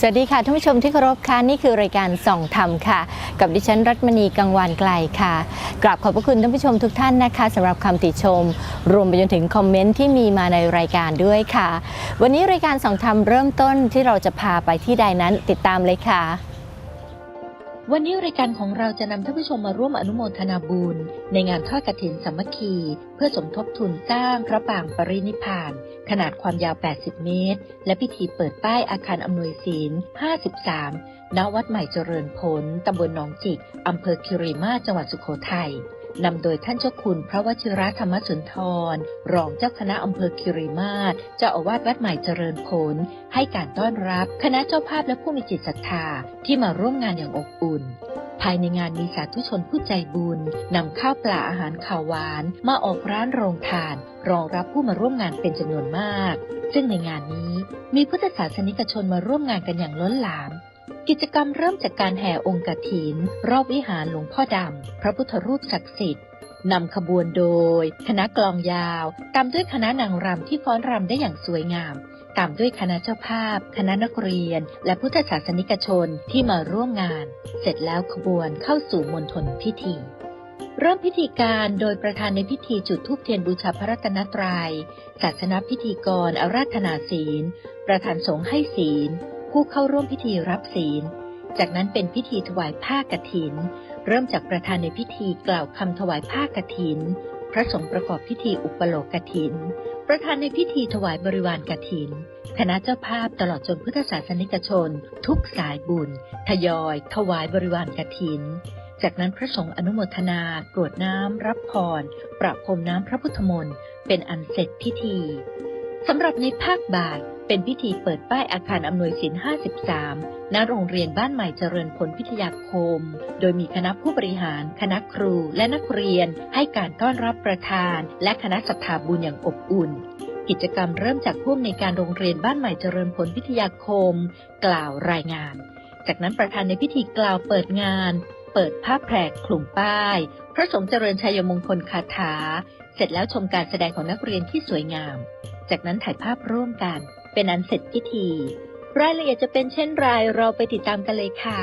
สวัสดีค่ะท่านผู้ชมที่เคารพค่ะนี่คือรายการส่องธรรมค่ะ กับดิฉันรัตมณีกังวานไกลค่ะกราบขอบพระคุณท่านผู้ชมทุกท่านนะคะสำหรับคำติชม รวมไปจนถึงคอมเมนต์ที่มีมาในรายการด้วยค่ะ วันนี้รายการส่องธรรมเริ่มต้นที่เราจะพาไปที่ใดนั้นติดตามเลยค่ะ วันนี้รายการของเราจะนำท่านผู้ชมมาร่วมอนุโมทนาบุญในงานทอดกฐินสามัคคี เพื่อสมทบทุนสร้างพระปรางปรินิพาน ขนาดความยาว 80 เมตร และพิธีเปิดป้ายอาคารอำนวยศีล 53 ณ วัดใหม่เจริญผล ตำบลหนองจิก อำเภอคิริมาศจังหวัดสุโขทัยนำโดยท่านเจ้าคุณพระวชิระธรรมสุนทร รองเจ้าคณะอำเภอคิริมาศเจ้าอาวาสวัดใหม่เจริญผล ให้การต้อนรับคณะเจ้าภาพและผู้มีจิตศรัทธาที่มาร่วมงานอย่างอบอุ่น ภายในงานมีสาธุชนผู้ใจบุญนำข้าวปลาอาหารข่าวหวาน มาออกร้านโรงทาน รองรับผู้มาร่วมงานเป็นจำนวนมาก ซึ่งในงานนี้มีพุทธศาสนิกชนมาร่วมงานกันอย่างล้นหลาม กิจกรรมเริ่มจากการแห่องค์กฐิน รอบวิหารหลวงพ่อดำ พระพุทธรูปศักดิ์สิทธิ์นำขบวนโดย คณะกลองยาว ตามด้วยคณะนางรำที่ฟ้อนรำได้อย่างสวยงาม ตามด้วยคณะเจ้าภาพ คณะนักเรียน และพุทธศาสนิกชนที่มาร่วมงาน เสร็จแล้วขบวนเข้าสู่มณฑลพิธีเริ่มพิธีการโดยประธานในพิธีจุดธูปเทียนบูชาพระรัตนตรยัย ศาสนพิธีกรอาราธนาศีล ประธานสงฆ์ให้ศีล ผู้เข้าร่วมพิธีรับศีล จากนั้นเป็นพิธีถวายผ้ากฐิน เริ่มจากประธานในพิธีกล่าวคำถวายผ้ากฐิน พระสงฆ์ประกอบพิธีอุปโลกกฐิน ประธานในพิธีถวายบริวารกฐิน คณะเจ้าภาพตลอดจนพุทธศาสนิกชน ทุกสายบุญ ทยอย ถวายบริวารกฐิน จากนั้นพระสงฆ์อนุโมทนากรวดน้ำ รับพร ประพรมน้ำพระพุทธมนต์ เป็นอันเสร็จพิธีสำหรับในภาคบ่าย เป็นพิธีเปิดป้ายอาคารอำนวยสิน53 ณ โรงเรียนบ้านใหม่เจริญผลพิทยาคม โดยมีคณะผู้บริหาร คณะครูและนักเรียน ให้การต้อนรับประธาน และคณะศรัทาบุญอย่างอบอุ่น กิจกรรมเริ่มจากผู้อำนวยการโรงเรียนบ้านใหม่เจริญผลพิทยาคม กล่าวรายงาน จากนั้นประธานในพิธีกล่าวเปิดงาน เปิดผ้าแพรกคลุมป้าย พระสงฆ์เจริญชัยมงคลคาถา เสร็จแล้วชมการแสดงของนักเรียนที่สวยงาม จากนั้นถ่ายภาพร่วมกัน เป็นอันเสร็จพิธี รายละเอียดจะเป็นเช่นไรเราไปติดตามกันเลยค่ะ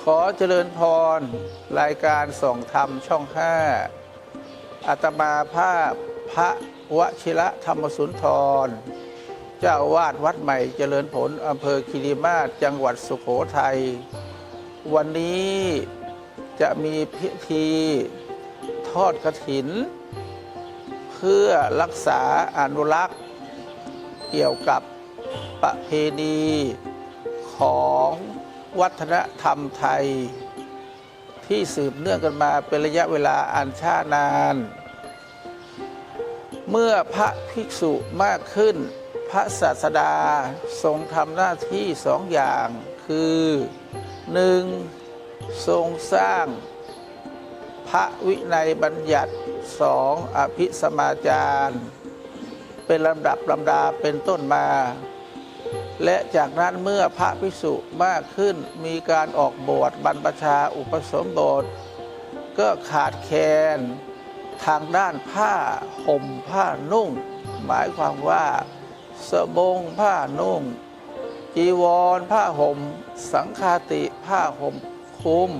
ขอเจริญพร รายการส่องธรรมช่องห้าอาตมาภาพพระวชิระธรรมสุนทร เจ้าอาวาดวัดใหม่เจริญผลอำเภอคิริมาศจังหวัดสุโขทัย วันนี้จะมีพิธีทอดกระถิน เพื่อรักษาอนุรักษ์ เกี่ยวกับประเพณีของวัฒนธรรมไทย ที่สืบเนื่องกันมาเป็นระยะเวลาอันช้านาน เมื่อพระภิกษุมากขึ้น พระศาสดาทรงทำหน้าที่สองอย่างคือหนึ่งทรงสร้างพระวินัยบัญญัติสองอภิสมาจารย์ เป็นลำดับลำดาเป็นต้นมา และจากนั้นเมื่อพระภิกษุมากขึ้นมีการออกบวชบรรพชาอุปสมบท ก็ขาดแคลนทางด้านผ้าห่มผ้านุ่ง หมายความว่าสบงผ้านุ่ง จีวรผ้าห่ม สังฆาติผ้าห่มคลุม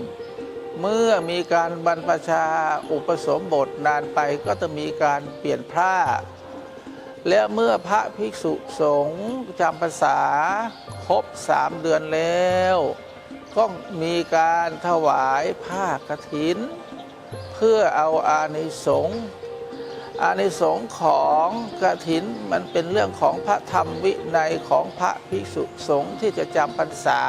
เมื่อมีการบรรพชาอุปสมบทนานไปก็จะมีการเปลี่ยนผ้า และเมื่อพระภิกษุสงฆ์จำพรรษาครบสามเดือนแล้ว ก็มีการถวายผ้ากฐิน เพื่อเอาอานิสงส์อานิสงส์ของกฐินมันเป็นเรื่องของพระธรรมวินัยของพระภิกษุสงฆ์ที่จะจำพรรษา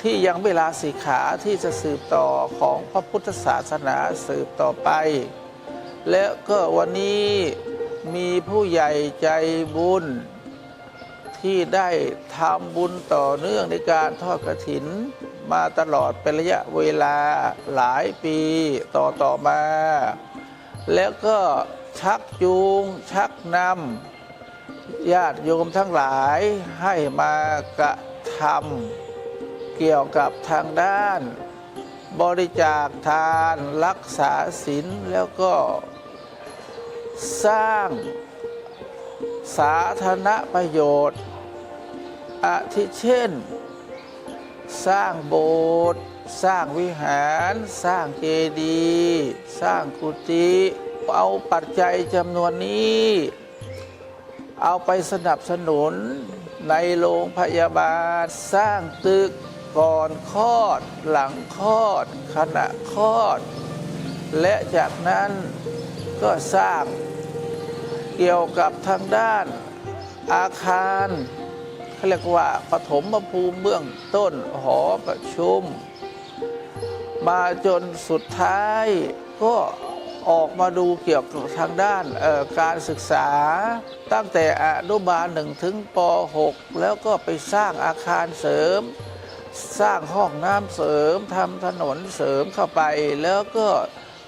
ที่ยังไม่ลาสิขาที่จะสืบต่อของพระพุทธศาสนาสืบต่อไป และก็วันนี้ มีผู้ใหญ่ใจบุญ ที่ได้ทำบุญต่อเนื่องในการทอดกระถิน มาตลอดเป็นระยะเวลาหลายปีต่อต่อมา แล้วก็ชักจูงชักนำญาติโยมทั้งหลายให้มากระทำเกี่ยวกับทางด้าน บริจาคทานรักษาศีลแล้วก็ สร้างสาธารณประโยชน์อาทิเช่น สร้างโบสถ์สร้างวิหาร สร้างเจดีย์สร้างกุฏิเอาปัจจัยจำนวนนี้ เอาไปสนับสนุนในโรงพยาบาล สร้างตึกก่อนคลอด หลังคลอด ขณะคลอด และจากนั้นก็สร้าง เกี่ยวกับทางด้านอาคารเขาเรียกว่าปฐมภูมิเบื้องต้นหอประชุม มาจนสุดท้ายก็ออกมาดูเกี่ยวกับทางด้านการศึกษา ตั้งแต่อนุบาลหนึ่งถึงป .6 แล้วก็ไปสร้างอาคารเสริม สร้างห้องน้ำเสริมทำถนนเสริมเข้าไป แล้วก็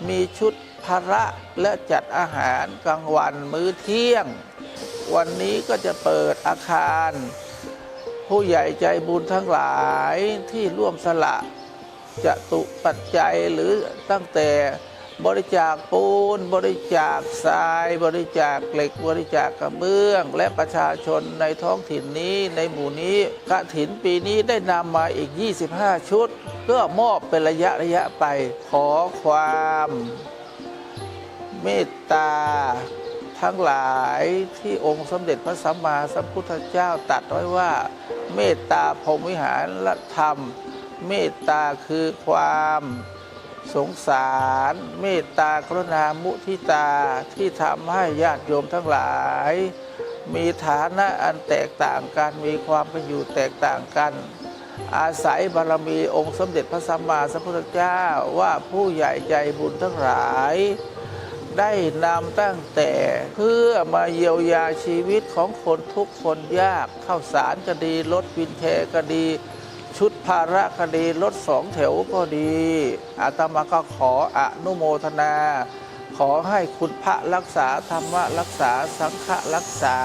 มีชุด พระและจัดอาหารกลางวันมื้อเที่ยง วันนี้ก็จะเปิดอาคาร ผู้ใหญ่ใจบุญทั้งหลายที่ร่วมสละจะตุปัจจัยหรือตั้งแต่บริจาคปูน บริจาคทราย บริจาคเหล็ก บริจาคกระเบื้อง และประชาชนในท้องถิ่นนี้ในหมู่นี้กระถินปีนี้ได้นำมาอีก 25 ชุดก็มอบเป็นระยะระยะไปขอความ เมตตาทั้งหลายที่องค์สมเด็จพระสัมมาสัมพุทธเจ้าตรัสไว้ว่า เมตตาพรมวิหารธรรม เมตตาคือความสงสาร เมตตากรุณามุทิตาที่ทำให้ญาติโยมทั้งหลาย มีฐานะอันแตกต่างกันมีความเป็นอยู่แตกต่างกัน อาศัยบารมีองค์สมเด็จพระสัมมาสัมพุทธเจ้าว่าผู้ใหญ่ใจบุญทั้งหลาย ได้นำตั้งแต่เพื่อมาเยียวยาชีวิตของคนทุกคนยากข้าวสารก็ดีรถวินแทก็ดี ชุดภาระก็ดีรถสองแถวก็ดีอาตมาก็ขออนุโมทนา ขอให้คุณพระรักษาธรรมรักษาสังฆรักษา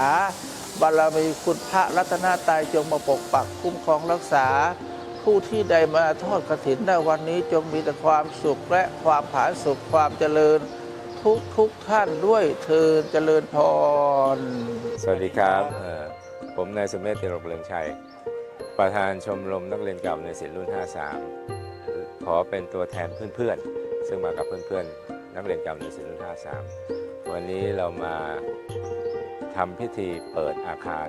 บารมีคุณพระรัตนตรัยจงมาปกปักคุ้มครองรักษาผู้ที่ได้มาทอดกระถินในวันนี้จงมีแต่ความสุขและความผาสุขความเจริญ ทุกทุกท่านด้วยเธอเจริญพร สวัสดีครับผมนายสมเมธเตรเลืองชัย ประธานชมรมนักเรียนเก่าในศิลป์รุ่น 53 ขอเป็นตัวแทนเพื่อนๆ ซึ่งมากับเพื่อนๆ นักเรียนเก่าในศิลป์รุ่น 53 วันนี้เรามาทำพิธีเปิดอาคาร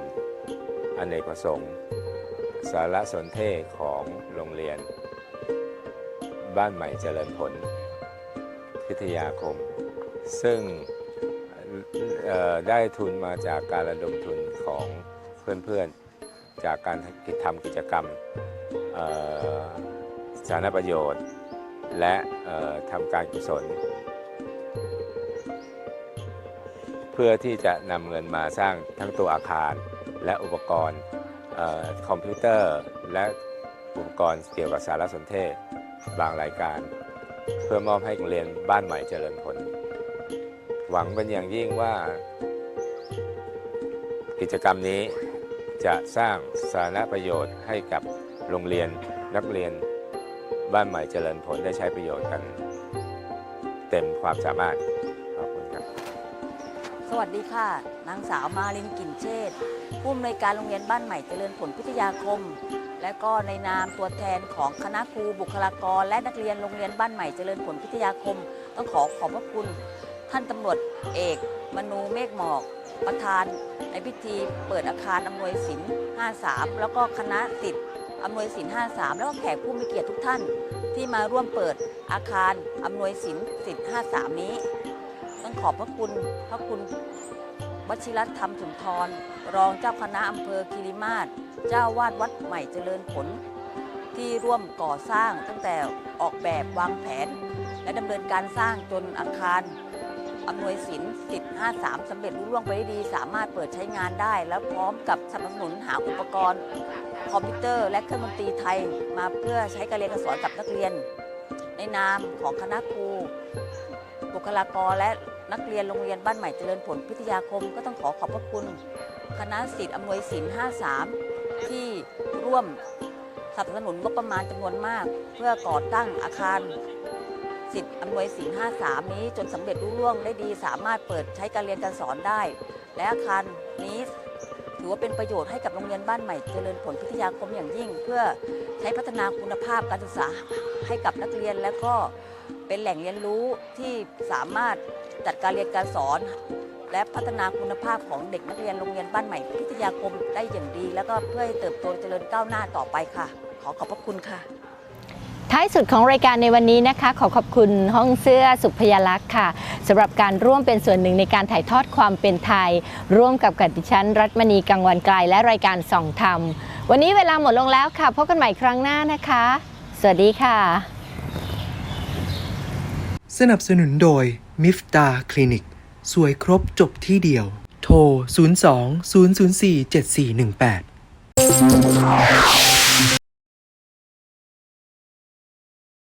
อเนกประสงค์สารสนเทศของโรงเรียน บ้านใหม่เจริญผลพิทยาคม ซึ่งได้ทุนมาจากการระดมทุนของเพื่อนๆ จากการทำกิจกรรมสาธารณประโยชน์ และทำการกุศล เพื่อที่จะนำเงินมาสร้างทั้งตัวอาคารและอุปกรณ์คอมพิวเตอร์ และอุปกรณ์เกี่ยวกับสารสนเทศบางรายการ เพื่อมอบให้โรงเรียนบ้านใหม่เจริญผล หวังเป็นอย่างยิ่งว่า กิจกรรมนี้จะสร้างสาธารณประโยชน์ให้กับโรงเรียนนักเรียน บ้านใหม่เจริญผลได้ใช้ประโยชน์กัน เต็มความสามารถขอบคุณครับ สวัสดีค่ะ นางสาวมาลินกิ่นเชษผู้อำนวยการโรงเรียนบ้านใหม่เจริญผลพิทยาคม และก็ในนามตัวแทนของคณะครูบุคลากร และนักเรียนโรงเรียนบ้านใหม่เจริญผลพิทยาคม ต้องขอขอบพระคุณ ท่านตำรวจเอกมนูเมฆหมอก ประธานในพิธีเปิดอาคารอำนวยสิน53 แล้วก็คณะสิทธิ์อำนวยสิน53 แล้วก็แขกผู้มีเกียรติทุกท่าน ที่มาร่วมเปิดอาคารอำนวยสินสิทธิ์53 นี้ ต้องขอบพระคุณพระคุณวชิรธรรมสุนทร รองเจ้าคณะอำเภอคิริมาศเจ้าวาดวัดใหม่เจริญผล ที่ร่วมก่อสร้างตั้งแต่ออกแบบวางแผน และดำเนินการสร้างจนอาคาร อำนวยสินสิทธิ์53สำเร็จรุ่ล่วงไปได้ดี สามารถเปิดใช้งานได้ แล้วพร้อมกับสนับสนุนหาอุปกรณ์ คอมพิวเตอร์ และเครื่องดนตรีไทยมาเพื่อใช้การเรียนการสอนกับนักเรียน ในนามของคณะครูบุคลากรและนักเรียนโรงเรียนบ้านใหม่เจริญผลพิทยาคมก็ต้องขอขอบพระคุณ คณะสิทธิ์อำนวยสิน53 ที่ร่วมสนับสนุนงบประมาณจำนวนมาก เพื่อก่อตั้งอาคาร สิทธิ์อำนวยสิน53 นี้จนสำเร็จรุ่ล่วงได้ดีสามารถเปิดใช้การเรียนการสอนได้ และอาคารนี้ถือว่าเป็นประโยชน์ให้กับโรงเรียนบ้านใหม่เจริญผลพิทยาคมอย่างยิ่ง เพื่อใช้พัฒนาคุณภาพการศึกษาให้กับนักเรียนและก็เป็นแหล่งเรียนรู้ที่สามารถจัดการเรียนการสอน และพัฒนาคุณภาพของเด็กนักเรียนโรงเรียนบ้านใหม่พิทยาคมได้อย่างดี แล้วก็เพื่อให้เติบโตเจริญก้าวหน้าต่อไปค่ะ ขอขอบพระคุณค่ะ ท้ายสุดของรายการในวันนี้นะคะ ขอขอบคุณห้องเสื้อสุพยาลักษณ์ค่ะสำหรับการร่วมเป็นส่วนหนึ่งในการถ่ายทอดความเป็นไทย ร่วมกับกัดิฉันรัตมณีกังวันไกลและรายการส่องธรรม วันนี้เวลาหมดลงแล้วค่ะพบกันใหม่ครั้งหน้านะคะ สวัสดีค่ะ สนับสนุนโดยมิฟตาคลินิกสวยครบจบที่เดียว โทร 02 004 7418